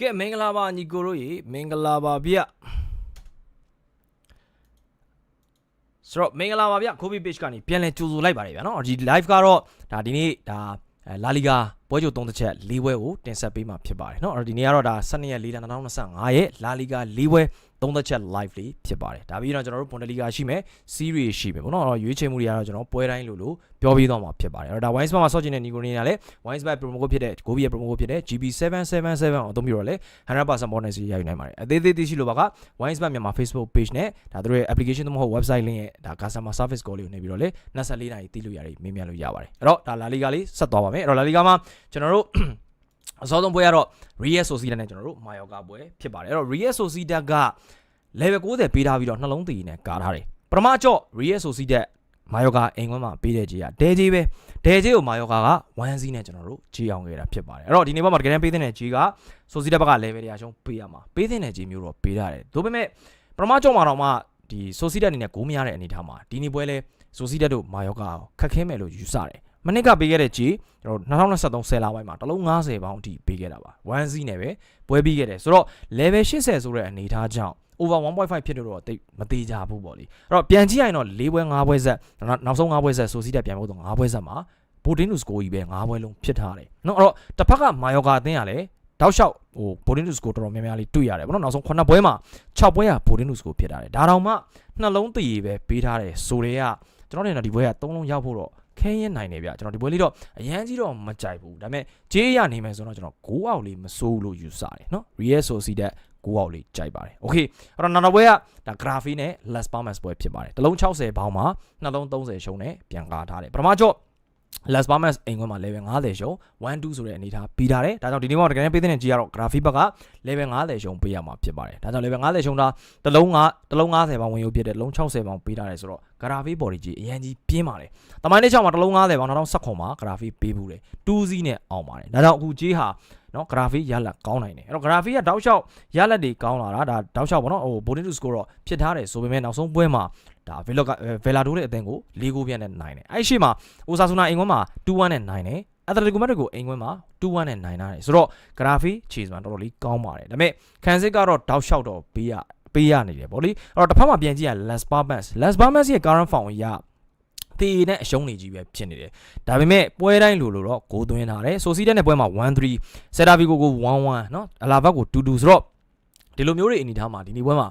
ကဲမင်္ဂလာပါညီကိုတို့ရေမင်္ဂလာပါဗျဆိုတော့မင်္ဂလာပါဗျခိုးဘီ page ကနေပြန်လည်ကြိုဆိုလိုက်ပါတယ်ဗျာနော်ဒီ live ကတော့ဒါဒီနေ့ဒါလာလီဂါ ပွဲကြို3တစ်ချက်၄ပွဲကိုတင်ဆက်ပေးမှာဖြစ်ပါတယ်เนาะအဲ့တော့ဒီနေ့ကတော့ဒါ12ရက်4လ2025ရဲ့လာလီဂါ၄ပွဲ3သက်ချက် live လေးဖြစ်ပါတယ်ဒါပြီးတော့ကျွန်တော်တို့ Bundesliga ရှိမယ် series ရှိမယ်ပေါ့နော်အဲ့တော့ရွေးချယ်မှုတွေကတော့ကျွန်တော်ပွဲတိုင်းလို့လို့ပြောပြီးတော့မှာဖြစ်ပါတယ်အဲ့တော့ဒါ Wine Spot မှာဆော့ချင်တဲ့ Nico နေရလဲ Wine Spot promo code ဖြစ်တဲ့ Gobi ရဲ့ promo code ဖြစ်တဲ့ GB777 ကိုအသုံးပြုတော့လဲ100% bonus ရယူနိုင်ပါတယ်အသေးသေးသိရှိလို့ပါက Wine Spot မြန်မာ Facebook page နဲ့ဒါတို့ရဲ့ application သို့မဟုတ် website link ရဲ့ဒါ customer service call လေးကိုနေပြီးတော့လဲ24နာရီသိလို့ရတယ်မေးမြန်းလို့ရပါတယ်အဲ့တော့ဒါ La Liga လေးဆက်သွားပါမယ်အဲ့တော့ La Liga မှာ ကျွန်တော်တို့အစောဆုံးပွဲကတော့ Real Sociedad နဲ့ကျွန်တော်တို့ Mallorca ပွဲဖြစ်ပါတယ်အဲ့တော့ Real Sociedad က level 90ပေးထားပြီးတော့နှလုံးသေးနဲ့ကာထားတယ်ပထမကြော့ Real Sociedad မာယောကာအိမ်ခွန်းမှာပေးတဲ့ကြီးကဒဲကြီးပဲဒဲကြီးကိုမာယောကာက1စီးနဲ့ကျွန်တော်တို့ကြီးအောင်ခဲ့တာဖြစ်ပါတယ်အဲ့တော့ဒီနေ့မှာတကယ်တမ်းပေးတဲ့ကြီးကဆိုစီတက်ဘက်က level တွေအရှုံးပေးရမှာပေးတဲ့ကြီးမျိုးတော့ပေးရတယ်ဒါပေမဲ့ပထမကြော့မှာတော့မှဒီဆိုစီတက်အနေနဲ့ဂိုးမရတဲ့အနေထားမှာဒီနေ့ပွဲလဲဆိုစီတက်တို့မာယောကာခက်ခဲမယ်လို့ယူဆတယ် မနစ်ကပေးခဲ့တဲ့ကြီးကျွန်တော်2023ဆယ်လပိုင်းမှာတလုံး90ပေါင်းအထိပေးခဲ့တာပါ1စီးနဲ့ပဲပွဲပြီးခဲ့တယ်ဆိုတော့ level 80ဆိုတဲ့အနေထားကြောင့် over 1.5ဖြစ်လို့တော့တိတ်မသေးကြဘူးပေါ့လေအဲ့တော့ပြန်ကြည့်ရရင်တော့၄ပွဲ၅ပွဲဆက်နောက်ဆုံး၅ပွဲဆက်ဆိုစီတက်ပြန်ဖို့တော့၅ပွဲဆက်မှာဘိုဒင်းလူစကိုကြီးပဲ၅ပွဲလုံးဖြစ်ထားတယ်နော်အဲ့တော့တစ်ဖက်ကမာယောကာအသင်းကလည်းတောက်လျှောက်ဟိုဘိုဒင်းလူစကိုတော်တော်များများလေးတွေ့ရတယ်ပေါ့နော်နောက်ဆုံး9ပွဲမှာ6ပွဲကဘိုဒင်းလူစကိုဖြစ်ထားတယ်ဒါတောင်မှနှလုံးတည်ရပဲပေးထားတယ်ဆိုတဲ့ကကျွန်တော်တို့ဒီပွဲက3လုံးရောက်ဖို့တော့ ခဲရင်နိုင်တယ်ဗျကျွန်တော်ဒီပွဲလေးတော့အရန်ကြီးတော့မကြိုက်ဘူးဒါပေမဲ့ဂျေးရနေမယ်ဆိုတော့ကျွန်တော်9အောက်လေးမစိုးလို့ယူဆတယ်နော် Real Sociedad 9အောက်လေးကြိုက်ပါတယ်โอเคအဲ့တော့နောက်နောက်ပွဲကဒါ graphy နဲ့ Las Palmas ပွဲဖြစ်ပါတယ်တလုံး60ဘောင်းမှာနှလုံး30ရှုံးနဲ့ပြန်ကားထားတယ်ပထမကြော့ Las Palmas အိမ်ခွန်းမှာ level 50ရှုံး1 2ဆိုတဲ့အနေထားပြီးထားတယ်ဒါကြောင့်ဒီနေ့မှာတကယ်ပေးတဲ့ကြီးကတော့ graphy ဘက်က level 50ရှုံးပေးရမှာဖြစ်ပါတယ်ဒါကြောင့် level 50ရှုံးတာတလုံးကတလုံး90ပေါင်းဝင်ရုပ်ဖြစ်တဲ့တလုံး60ပေါင်းပေးထားတယ်ဆိုတော့ graphy body ကြီးအရင်ကြီးပြင်းပါတယ်တမိုင်းလေးချောင်းမှာတလုံး90ပေါင်း2019မှာ graphy ပေးဘူးတယ်2စီးနဲ့အောင်ပါတယ်ဒါကြောင့်အခုကြီးဟာနော် graphic ရလက်ကောင်းနိုင်တယ်အဲ့တော့ graphic ကတောက်လျှောက်ရလက်တွေကောင်းလာတာဒါတောက်လျှောက်ပေါ့နော်ဟို bonus to score တော့ဖြစ်ထားတယ်ဆိုပေမဲ့နောက်ဆုံးပွဲမှာဒါ Velo က Vela တို့ရဲ့အသင်းကို၄ဂိုးပြတ်နဲ့နိုင်တယ်အဲ့ရှိမှာ Osasuna အိမ်ကွန်းမှာ2-1နဲ့နိုင်တယ် Atletico Madrid ကိုအိမ်ကွန်းမှာ2-1နဲ့နိုင်တာတယ်ဆိုတော့ graphic ခြေစွမ်းတော်တော်လေးကောင်းပါတယ်ဒါပေမဲ့ခံစစ်ကတော့တောက်လျှောက်တော့ပေးရ ပေးရနေတယ်ဗောလေအဲ့တော့တစ်ဖက်မှာပြန်ကြည့်ရ Las Palmas Las Palmas ရဲ့ current form ရတေးနဲ့အရှုံးနေကြီးပဲဖြစ်နေတယ်။ဒါပေမဲ့ပွဲတိုင်းလိုလိုတော့ဂိုးသွင်းထားတယ်။ဆိုစီတက်နဲ့ပွဲမှာ1-3ဆယ်တာဗီကိုကို1-1เนาะအလာဘတ်ကို2-2ဆိုတော့ဒီလိုမျိုးတွေအနေထားမှာဒီနေ့ပွဲမှာ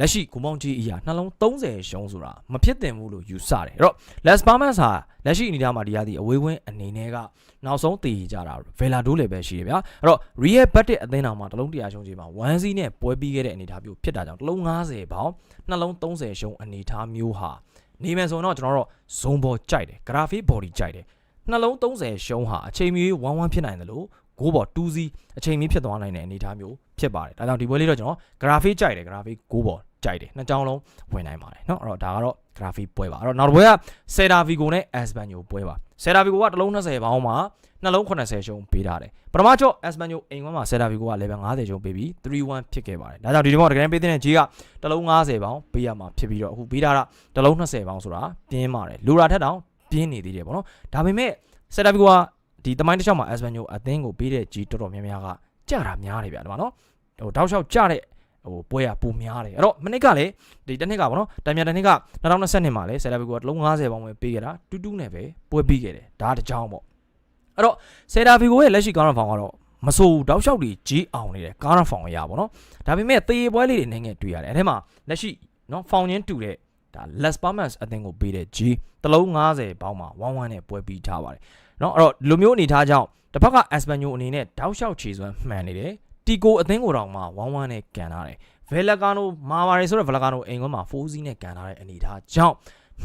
လက်ရှိဂုံမောင်းကြီးအရာနှလုံး30ရှုံးဆိုတာမဖြစ်သင့်ဘူးလို့ယူဆတယ်။အဲ့တော့ Les Palmas ဟာလက်ရှိအနေထားမှာဒီရသည်အဝေးဝင်းအနေနဲ့ကနောက်ဆုံးတည်ကြတာ Vela ဒိုးလည်းပဲရှိတယ်ဗျာ။အဲ့တော့ Real Betis အသင်းတော်မှာတလုံး100ရှုံးချိန်မှာ1စီးနဲ့ပွဲပြီးခဲ့တဲ့အနေအထားမျိုးဖြစ်တာကြောင့်တလုံး90ပေါင်းနှလုံး30ရှုံးအနေအထားမျိုးဟာနေမယ်ဆိုတော့ကျွန်တော်တို့ဇုံပေါ်ကြိုက်တယ် graphic body ကြိုက်တယ်နှလုံး30ရှုံးဟာအချိန်မီ11ဖြစ်နိုင်တယ်လို့ ဂိုးပေါ်2စီးအချိန်မီဖြစ်သွားနိုင်တဲ့အနေအထားမျိုးဖြစ်ပါတယ်ဒါကြောင့်ဒီပွဲလေးတော့ကျွန်တော် graphic ကြိုက်တယ် graphic ဂိုးပေါ်ကြိုက်တယ်နှစ်ကြောင်းလုံးဝင်နိုင်ပါတယ်เนาะအဲ့တော့ဒါကတော့ graphic ပွဲပါအဲ့တော့နောက်တစ်ပွဲက Celta Vigo နဲ့ Espanyol ပွဲပါ Celta Vigo ကတစ်လုံး20ပေါင်းမှာနှလုံး80ရှုံးပေးထားတယ်ပထမချော့ Espanyol အိမ်ဝမ်းမှာ Celta Vigo က level 50ရှုံးပေးပြီး3-1ဖြစ်ခဲ့ပါတယ်ဒါကြောင့်ဒီဒီမောတကယ်ပေးတဲ့ကြီးကတစ်လုံး90ပေါင်းပေးရမှာဖြစ်ပြီးတော့အခုပေးထားတာတစ်လုံး20ပေါင်းဆိုတာပြင်းပါတယ်လူရာထက်တောင်ပြင်းနေသေးတယ်ပေါ့နော်ဒါပေမဲ့ Celta Vigo က ဒီတမိုင်းတစ်ချောင်းမှာ Espanyol အသင်းကိုပေးတဲ့ကြီးတော်တော်များများကကြတာများတယ်ဗျာဒီမှာနော်ဟိုတောက်လျှောက်ကြတဲ့ဟိုပွဲကပုံများတယ်အဲ့တော့မနစ်ကလည်းဒီတစ်နှစ်ကပေါ့နော်တိုင်မြန်တစ်နှစ်က2020မှာလည်းဆယ်လာဘီကိုတလုံး90ပေါင်းပဲပေးခဲ့တာတူးတူးနဲ့ပဲပွဲပြီးခဲ့တယ်ဒါတကြောင်ပေါ့အဲ့တော့ဆယ်လာဘီကိုရဲ့လက်ရှိကားရဖောင်ကတော့မဆိုးတောက်လျှောက်တွေကြီးအောင်နေတယ်ကားရဖောင်ရပါတော့ဒါပေမဲ့သေပွဲလေးတွေနိုင်ငယ်တွေ့ရတယ်အဲ့ထဲမှာလက်ရှိနော်ဖောင်ချင်းတူတဲ့ ဒါ Les Palmas အသင်းကိုပေးတဲ့ G တလုံး90ပေါင်းမှာ11နဲ့ပွဲပြီးထားပါတယ်เนาะအဲ့တော့လူမျိုးအနေထားကြောင့်တစ်ဖက်က Espanyol အနေနဲ့တောက်လျှောက်ခြေစွမ်းမှန်နေတယ်တီကိုအသင်းကိုတောင်မှ11နဲ့ကန်ထားတယ်ဗယ်လကာနိုမာပါရီဆိုတဲ့ဗယ်လကာနိုအိမ်ကွန်းမှာ4စီးနဲ့ကန်ထားတဲ့အနေထားကြောင့်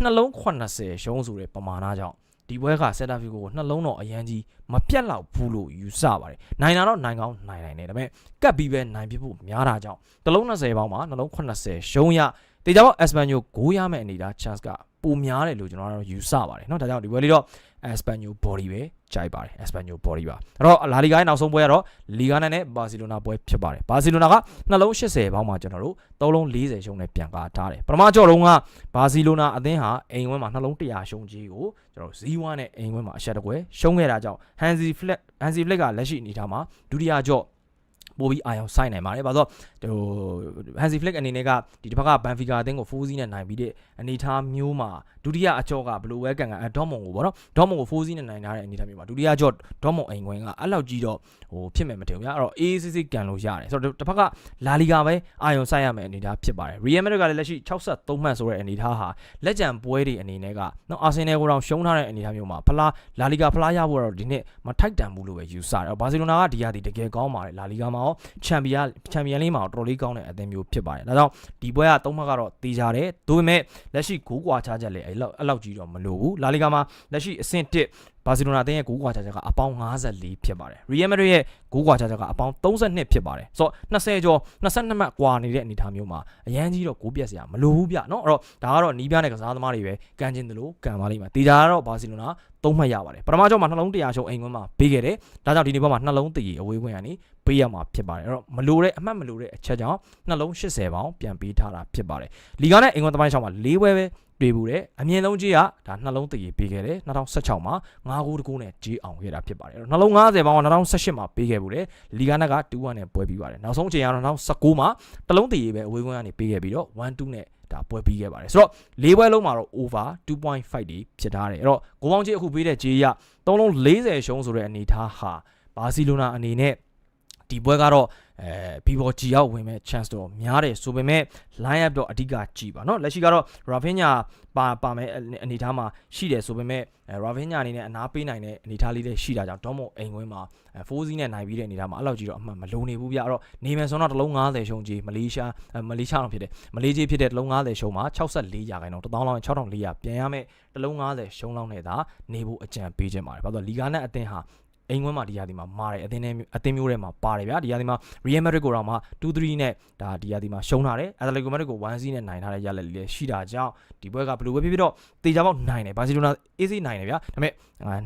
နှလုံး80ရှုံးဆိုတဲ့ပမာဏကြောင့်ဒီဘွဲကစက်တာဖီကိုနှလုံးတော့အရန်ကြီးမပြတ်လောက်ဘူးလို့ယူဆပါတယ်။နိုင်တာတော့နိုင်ကောင်းနိုင်နိုင်တယ်ဒါပေမဲ့ကတ်ပြီးပဲနိုင်ပြဖို့များတာကြောင့်တလုံး20ပေါင်းမှာနှလုံး80ရှုံးရ တေချာပေါ့ Espanyol ဂိုးရမယ့်အနေထား chance ကပိုများတယ်လို့ကျွန်တော်တို့ယူဆပါတယ်เนาะဒါကြောင့်ဒီဘွဲလေးတော့ Espanyol body ပဲကြိုက်ပါတယ် Espanyol body ပါအဲ့တော့လာလီဂါရဲ့နောက်ဆုံးပွဲကတော့လီဂါနဲ့ဘာစီလိုနာပွဲဖြစ်ပါတယ်ဘာစီလိုနာကနှလုံး80ပေါင်းမှာကျွန်တော်တို့သုံးလုံး40ရှုံးနဲ့ပြန်ကားထားတယ်ပထမကြော့တုန်းကဘာစီလိုနာအသင်းဟာအိမ်ဝင်းမှာနှလုံး100ရှုံးကြီးကိုကျွန်တော်ဇီးဝါနဲ့အိမ်ဝင်းမှာအရှက်တကွဲရှုံးခဲ့တာကြောင့် Hansi Flick Hansi Flick ကလက်ရှိအနေထားမှာဒုတိယကြော့ ပို့ပြီးအာရုံစိုက်နိုင်ပါတယ်ဘာလို့ဟို Hansi Flick အနေနဲ့ကဒီတစ်ဖက်က Benfica အသင်းကို4-0နဲ့နိုင်ပြီးတဲ့အနေအထားမျိုးမှာဒုတိယအကြောကဘယ်လိုပဲကန်ကန်ဒေါမွန်ကိုပေါ့နော်ဒေါမွန်ကို4-0နဲ့နိုင်ထားတဲ့အနေအထားမျိုးမှာဒုတိယအကြောဒေါမွန်အိမ်ခွင်းကအဲ့လောက်ကြီးတော့ဟိုဖြစ်မယ်မထင်ဘူးဗျာအဲ့တော့ AACC ကန်လို့ရတယ်ဆိုတော့တစ်ဖက်ကလာလီဂါပဲအာရုံစိုက်ရမယ်အနေအထားဖြစ်ပါတယ် Real Madrid ကလည်းလက်ရှိ63မှတ်ဆိုတဲ့အနေအထားဟာလက်ကျန်ပွဲတွေအနေနဲ့ကနော်အာဆင်နယ်ကိုတော့ရှုံးထားတဲ့အနေအထားမျိုးမှာဖလားလာလီဂါဖလားရဖို့တော့ဒီနှစ်မထိုက်တန်ဘူးလို့ပဲယူဆတယ်ဘာစီလိုနာကဒီရာဒီတကယ်ကောင်းပါတယ်လာလီဂါမှာရောချန်ပီယံချန်ပီယံလိမှာတော့တော်တော်လေးကောင်းတဲ့အသင်းမျိုးဖြစ်ပါတယ်ဒါကြောင့်ဒီပွဲကသုံးမှတ်ကတော့တေးကြတယ်ဒါပေမဲ့လက်ရှိဂိုးကွာချချက်လည်းအဲ့လောက်အဲ့လောက်ကြီးတော့မလိုဘူးလာလီဂါမှာလက်ရှိအဆင့်1 ဘာစီလိုနာအသင်းရဲ့ဂိုးကွာချချက်ကအပေါင်း54ဖြစ်ပါတယ်ရီယယ်မက်ဒရစ်ရဲ့ဂိုးကွာချချက်ကအပေါင်း32ဖြစ်ပါတယ်ဆိုတော့20ကျော်22မှတ်ကွာနေတဲ့အနေအထားမျိုးမှာအရန်ကြီးတော့ဂိုးပြက်စရာမလိုဘူးဗျเนาะအဲ့တော့ဒါကတော့နီးပြတဲ့ကစားသမားတွေပဲကန်ကျင်တယ်လို့ကန်ပါလိမ့်မယ်တေချာကတော့ဘာစီလိုနာသုံးမှတ်ရပါတယ်ပထမကျောင်းမှာနှလုံး100ရှုံးအိမ်ခွန်းမှာပေးခဲ့တယ်ဒါကြောင့်ဒီနေ့ဘက်မှာနှလုံးတည်အဝေးခွင့်ကနေပေးရမှာဖြစ်ပါတယ်အဲ့တော့မလိုတဲ့အမှတ်မလိုတဲ့အချက်ကြောင့်နှလုံး80ပေါင်ပြန်ပေးထားတာဖြစ်ပါတယ်လီဂါနဲ့အိမ်ခွန်းတပိုင်းရှောင်းမှာ၄ပွဲပဲ တွေ့ဘူးတယ်အမြင့်ဆုံးကြီးကဒါနှလုံးတည်ပေးခဲ့တယ်2016မှာ9ဂိုးတကူနဲ့ကြီးအောင်ခဲ့တာဖြစ်ပါတယ်အဲ့တော့နှလုံး90ပေါင်က2018မှာပေးခဲ့ဘူးတယ်လီဂါနဲ့က2-1နဲ့ပွဲပြီးပါတယ်နောက်ဆုံးအချိန်ကတော့2019မှာတလုံးတည်ပဲအဝေးခွင့်ကနေပေးခဲ့ပြီးတော့1-2နဲ့ဒါပွဲပြီးခဲ့ပါတယ်ဆိုတော့၄ပွဲလုံးမှာတော့ over 2.5ဒီဖြစ်ထားတယ်အဲ့တော့ကိုပေါင်းကြီးအခုပေးတဲ့ဂျေးရ၃လုံး40ရှုံးဆိုတဲ့အနေအထားဟာဘာစီလိုနာအနေနဲ့ ဒီပွဲကတော့အဲဘီဘော်ဂျီရောက်ဝင်မဲ့ chance တော့များတယ်ဆိုပေမဲ့ line up တော့အဓိကကြည်ပါเนาะလက်ရှိကတော့ Rafinha ပါပါမဲ့အနေအထားမှာရှိတယ်ဆိုပေမဲ့ Rafinha အနေနဲ့အနားပေးနိုင်တဲ့အနေအထားလေးလည်းရှိတာကြောင့် Dortmund အိမ်ဝင်းမှာ4-0နဲ့နိုင်ပြီးတဲ့အနေအထားမှာအဲ့လောက်ကြီးတော့အမှန်မလုံးနေဘူးဗျအဲ့တော့နေမယ်ဆိုတော့တလုံး90ရှုံးကြီးမလေးရှားမလေးရှားတော့ဖြစ်တယ်မလေးကြီးဖြစ်တဲ့တလုံး90ရှုံးမှာ64ရာခိုင်နှုန်း1000လောက်6400ပြန်ရမယ်တလုံး90ရှုံးလောက်နဲ့သာနေဖို့အကြံပေးခြင်းပါတယ်ဘာလို့လီဂါနဲ့အသင်းဟာ အိမ်ဝင်းမှာဒီရာသီမှာမာတယ်အသင်းနဲ့အသင်းမျိုးထဲမှာပါတယ်ဗျာဒီရာသီမှာ Real Madrid ကိုတော့မှ2-3နဲ့ဒါဒီရာသီမှာရှုံးထားတယ် Atletico Madrid ကို1-0နဲ့နိုင်ထားတဲ့ရလက်လေးလည်းရှိတာကြောင့်ဒီပွဲကဘယ်လိုပဲဖြစ်ဖြစ်တော့တေချာပေါက်နိုင်တယ်ဘာစီလိုနာ AC နိုင်တယ်ဗျာဒါပေမဲ့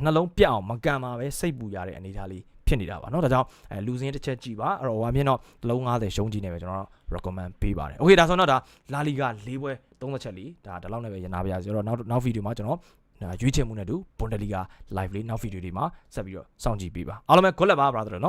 နှလုံးပြတ်အောင်မကန်ပါပဲစိတ်ပူရတဲ့အနေအထားလေးဖြစ်နေတာပါเนาะဒါကြောင့်အဲလူစင်းတစ်ချက်ကြည့်ပါအဲ့တော့ဟိုအပြင်တော့လုံး90ရှုံးကြည့်နေပဲကျွန်တော် recommend ပေးပါတယ် okay ဒါဆိုတော့ဒါလာလီဂါ၄ပွဲ30ချက်လီဒါဒီလောက်နဲ့ပဲရနာပါရစေတော့နောက်နောက်ဗီဒီယိုမှာကျွန်တော် ရွေးချယ်မှုနဲ့တူဘွန်ဒလီဂါ live လေးနောက်ဗီဒီယိုတွေမှာဆက်ပြီးတော့စောင့်ကြည့်ပေးပါအားလုံးပဲ good luck ပါ brother နော်